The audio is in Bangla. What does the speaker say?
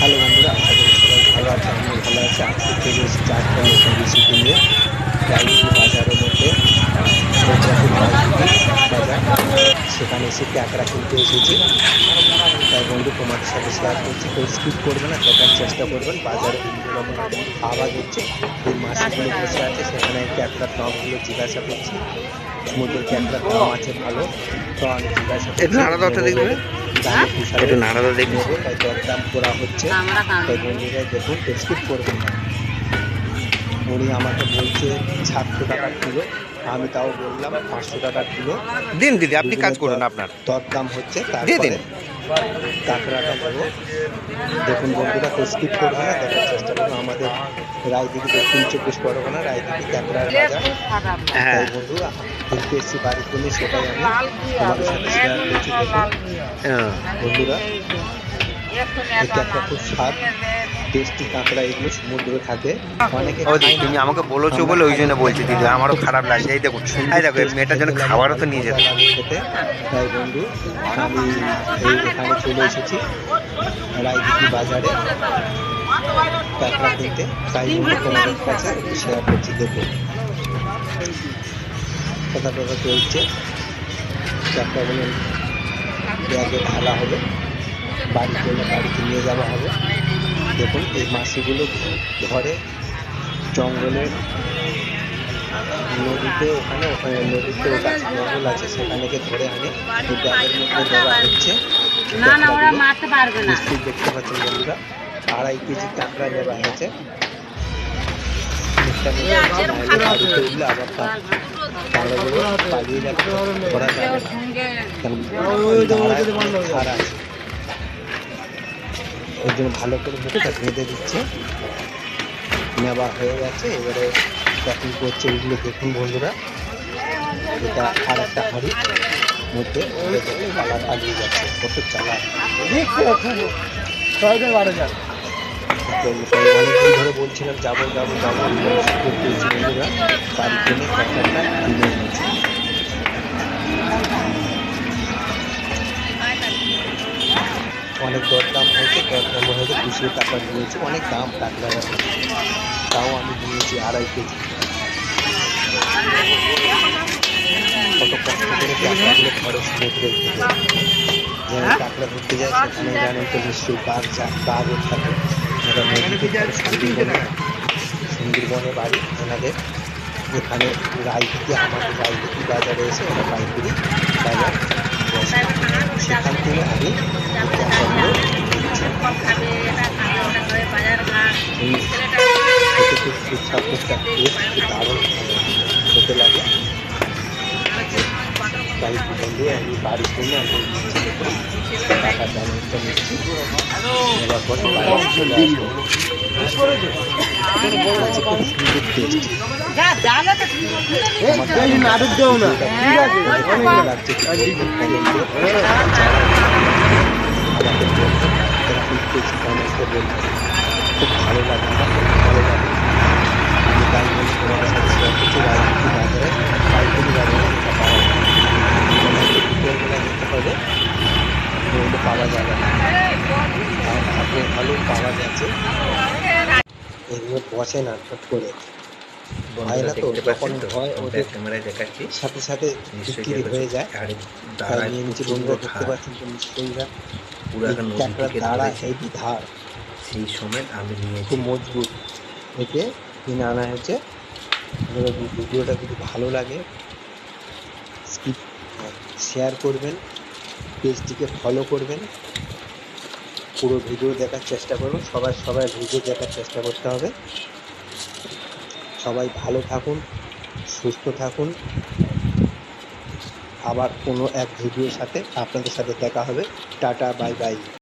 হ্যালো বন্ধুরা, আশা করি সবাই ভালো আছে আমি ভালো আছি। আজকে থেকে এসেছি একটা নতুন রেসিপি নিয়ে বাজারের মধ্যে। সেখানে এসে ক্যাকড়া কিনতে এসেছি। তাই বন্ধু তোমাদের সাথে শেয়ার করছি কেউ স্কিপ করবে না দেখার চেষ্টা করবেন। বাজারে বিভিন্ন রকম আওয়াজ হচ্ছে। এই মাছগুলো বসে আছে সেখানে ক্যাকড়া দামগুলো জিজ্ঞাসা করছি। সমুদ্রের ক্যাকড়া দাম আছে ভালো তো আমি জিজ্ঞাসা করছি। একটু নাড়া দাও তো দেখবে। দামের হিসাবে একটু নাড়া দাও দেখবে। নেব, তাই দরদাম করা হচ্ছে। তাই বন্ধুরা দেখুন স্কিপ করবেন না। উনি আমাকে বলছে সাতশো টাকা কিলো। আমি তাও বললাম পাঁচশো টাকা কিলো। দিন দিদি আপনি কাজ করুন আপনার। দরদাম হচ্ছে দিয়ে দিন। কাঁকড়াটা নেব। দেখুন বন্ধুরা তো স্কিপ করবে না দেখার চেষ্টা করব আমাদের রায়দিঘি দক্ষিণ চব্বিশ পরগনা রায়দিঘি কাঁকড়ার বাজার। হ্যাঁ। তাই বন্ধুরা দেখতে এসেছি বাড়ির জন্য সেটাই আমি তোমাদের সাথে শেয়ার করছি দেখুন। হ্যাঁ। বন্ধুরা কাঁকড়া খুব স্বাদ টেস্টি কাঁকড়া এগুলো সমুদ্রে থাকে। অনেকে। তুমি আমাকে বলেছ বলে ওই জন্য বলছি দিদি আমারও খারাপ লাগছে। এই দেখুন এই দেখো মেয়েটার জন্য খাবারও তো নিয়ে যেতে। খেতে তাই বন্ধু আমি এই এখানে চলে এসেছি রায়দিঘি বাজারে। কাঁকড়া কিনতে তাই বন্ধু তোমাদের কাছে শেয়ার করছি দেখুন কথা কথা চলছে কাঁকড়াগুলো ব্যাগে ঢালা হবে বাড়ি চলে বাড়িতে নিয়ে যাওয়া হবে দেখুন এই মাসিগুলো ধরে জঙ্গলের নদীতে ওখানে ওখানে নদীতে ওটা জঙ্গল আছে সেখানে গিয়ে ধরে আনে ব্যাগের মধ্যে দেওয়া হচ্ছে নিশ্চয়ই দেখতে পাচ্ছেন বন্ধুরা আড়াই কেজি কাঁকড়া নেওয়া হয়েছে পালিয়ে যাবে ধরা যাবে আছে ওই জন্য ভালো করে মুখটা বেঁধে দিচ্ছে। নেওয়া হয়ে গেছে। এবারে প্যাকিং করছে এগুলো। দেখুন বন্ধুরা এটা আর একটা হাঁড়ি। মধ্যে চালা পালিয়ে যাচ্ছে। কত চালা অনেকদিন ধরে বলছিলাম যাব যাব যাব। বন্ধুরা তার জন্য ক্যাকড়াটা কিনে এনেছি। হয়েছে দুশো টাকা নিয়েছি অনেক দাম কাঁকড়া তাও আমি নিয়েছি আড়াই কেজি কত কষ্ট করে কাঁকড়াগুলো খরচ সমুদ্রের থেকে যেমন কাঁকড়া ধরতে যায় সেখানে জানেন তো নিশ্চয়ই বাঘ যা বাঘও থাকে এটা নদীতে ধরে সুন্দরবনে সুন্দরবনে বাড়ি ওনাদের এখানে রায়দিকে আমাদের রায়দিকি বাজারে এসে ওরা পাইকারি বাজার বসে নেওয়ার পরে বাড়ি চলে আসব বলছে খুব সুন্দর টেস্ট যা জানো তো নাটক দেও না ঠিক আছে অনেক লাগছে খুব ভালো লাগে পাওয়া যাবে না আর ভালো পাওয়া যাচ্ছে এগুলো বসে না ঠোঁট করে হয় তো হয় ওদের সাথে সাথে বিক্রি হয়ে যায় তাই নিয়ে নিচে বন্ধুরা দেখতে পাচ্ছেন তো থেকে দাঁড়া। হেভি ধার সেই সময় আমি নিয়েছি খুব মজবুত একে কিনে আনা হয়েছে ভিডিওটা যদি ভালো লাগে শেয়ার করবেন, পেজটিকে ফলো করবেন। পুরো ভিডিও দেখার চেষ্টা করুন সবাই সবাই ভিডিও দেখার চেষ্টা করতে হবে। সবাই ভালো থাকুন, সুস্থ থাকুন। আবার কোনো এক ভিডিওর সাথে আপনাদের সাথে দেখা হবে। টাটা, বাই বাই।